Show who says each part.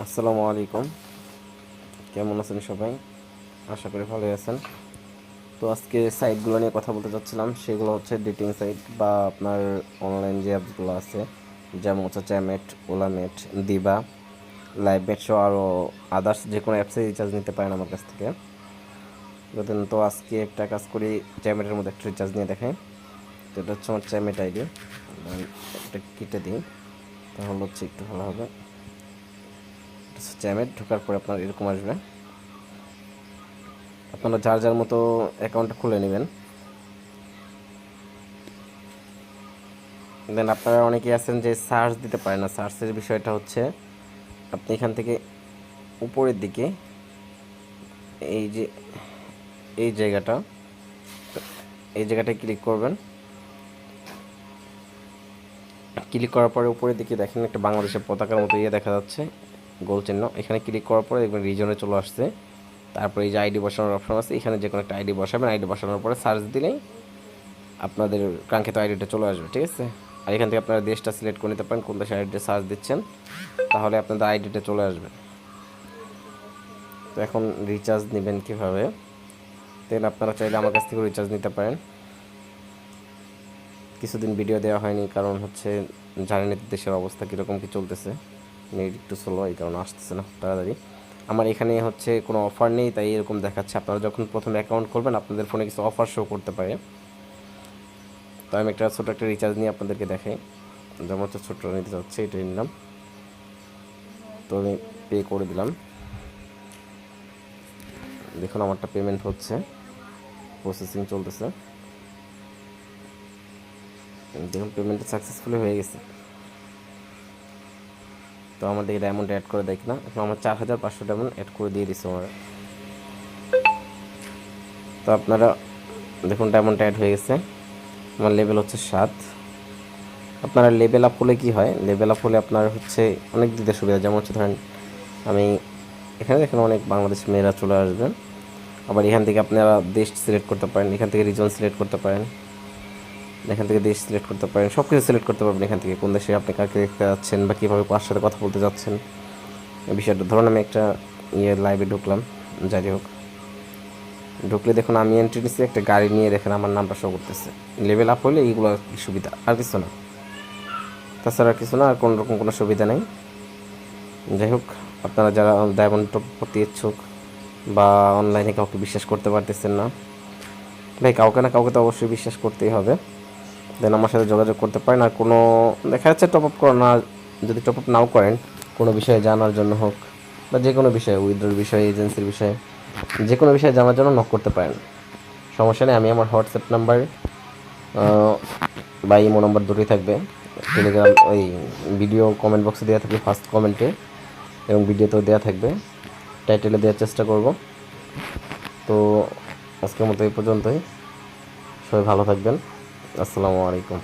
Speaker 1: আসসালামু আলাইকুম। কেমন আছেন সবাই? আশা করি ভালোই আছেন। তো আজকে সাইটগুলো নিয়ে কথা বলতে চাচ্ছিলাম সেগুলো হচ্ছে ডেটিং সাইট বা আপনার অনলাইন যে অ্যাপসগুলো আছে, যেমন হচ্ছে চ্যামেট ওলামেট দিবা লাইভমেট সহ আরও আদার্স যে কোনো অ্যাপসে রিচার্জ নিতে পারেন আমার কাছ থেকে। যতদিন তো আজকে একটা কাজ করি চ্যামেটের মধ্যে একটা রিচার্জ নিয়ে দেখাই। তো এটা হচ্ছে আমার চ্যামেট আইডি একটা কেটে দিই, তাহলে হচ্ছে একটু ভালো হবে। চ্যামেট ঢোকার পরে আপনার এরকম আসবে। আপনারা যার যার মতো অ্যাকাউন্ট খুলে নেবেন। দেন আপনারা অনেকে আছেন যে সার্চ দিতে পারে না। সার্চের বিষয়টা হচ্ছে, আপনি এখান থেকে উপরের দিকে এই যে, এই জায়গাটা, এই জায়গাটায় ক্লিক করবেন। ক্লিক করার পরে উপরের দিকে দেখেন একটা বাংলাদেশের পতাকার মতো ইয়ে দেখা যাচ্ছে। গোল চিহ্ন। এখানে ক্লিক করার পরে দেখবেন রিজনে চলে আসছে। তারপরে এই যে আইডি বসানোর অপশন আছে, এখানে যে কোনো একটা আইডি বসাবেন। আইডি বসানোর পরে সার্চ দিলেই আপনাদের কাঙ্ক্ষিত আইডিটা চলে আসবে, ঠিক আছে? আর এখান থেকে আপনারা দেশটা সিলেক্ট করে নিতে পারেন, কোন দেশের আইডিটা সার্চ দিচ্ছেন, তাহলে আপনাদের আইডিটা চলে আসবে। তো এখন রিচার্জ নেবেন কীভাবে? দেন আপনারা চাইলে আমার কাছ থেকে রিচার্জ নিতে পারেন। কিছুদিন ভিডিও দেওয়া হয়নি, কারণ হচ্ছে জানেন দেশের অবস্থা কীরকম কী চলতেছে। নেট একটু স্লো এই কারণে আসতেছে না, তাড়াতাড়ি। আমার এখানে হচ্ছে কোনো অফার নেই, তাই এরকম দেখাচ্ছে। আপনারা যখন প্রথমে অ্যাকাউন্ট করবেন আপনাদের ফোনে কিছু অফার শো করতে পারে। তো আমি একটা ছোটো একটা রিচার্জ নিয়ে আপনাদেরকে দেখাই। যেমন হচ্ছে ছোটো নিতে চাচ্ছি, এটা নিলাম। তো আমি পে করে দিলাম। দেখুন, আমারটা পেমেন্ট হচ্ছে। প্রসেসিং চলতেছে। দেখুন পেমেন্টটা সাকসেসফুলি হয়ে গেছে। তো আমাদের ডায়মন্ড অ্যাড করে দেখি না। এখন আমার চার হাজার পাঁচশো ডায়মন্ড অ্যাড করে দিয়ে দিচ্ছে আমার তো আপনারা দেখুন ডায়মন্ড অ্যাড হয়ে গেছে। আমার লেভেল হচ্ছে সাত। আপনারা লেভেল আপ হলে কী হয়? লেভেল আপ হলে আপনার হচ্ছে অনেক দিতে সুবিধা। যেমন হচ্ছে ধরেন, আমি এখানে দেখেন অনেক বাংলাদেশ মেয়েরা চলে আসবেন। আবার এখান থেকে আপনারা দেশ সিলেক্ট করতে পারেন, এখান থেকে রিজন সিলেক্ট করতে পারেন। এখান থেকে দেশ সিলেক্ট করতে পারেন সব কিছু সিলেক্ট করতে পারবেন এখান থেকে, কোন দেশে আপনি কাকে দেখতে যাচ্ছেন বা কীভাবে কার সাথে কথা বলতে যাচ্ছেন। এই বিষয়টা, ধরুন আমি একটা ইয়ে লাইভে ঢুকলাম যাই হোক। ঢুকলে দেখুন আমি এন্ট্রি নিচ্ছি একটা গাড়ি নিয়ে দেখেন আমার নামটা শো করতেছে। লেভেল আপ হলে এইগুলো সুবিধা? আর কিছু না। তাছাড়া কিছু না, আর কোনো রকম কোনো সুবিধা নেই। যাই হোক, আপনারা যারা ডায়মন্ড টপ করতে ইচ্ছুক বা অনলাইনে কাউকে বিশ্বাস করতে পারতেছেন না, ভাই, কাউকে না কাউকে তো অবশ্যই বিশ্বাস করতেই হবে। দেন আমার সাথে যোগাযোগ করতে পারেন আর কোনো দেখা যাচ্ছে টপ আপ না, যদি টপ আপ নাও করেন, কোনো বিষয়ে জানার জন্য হোক বা যে কোনো বিষয়ে উইথড্রোর বিষয়ে এজেন্সির বিষয়ে, যে কোনো বিষয়ে জানার জন্য নক করতে পারেন। সমস্যা নেই, আমি আমার হোয়াটসঅ্যাপ নাম্বার বা ইমো নাম্বার দুটোই থাকবে। টেলিগ্রাম ওই ভিডিও কমেন্ট বক্সে দেওয়া থাকবে ফার্স্ট কমেন্টে এবং ভিডিওতেও দেওয়া থাকবে। টাইটেলে দেওয়ার চেষ্টা করব। তো আজকের মতো এই পর্যন্তই। সবাই ভালো থাকবেন। আসসালামু আলাইকুম।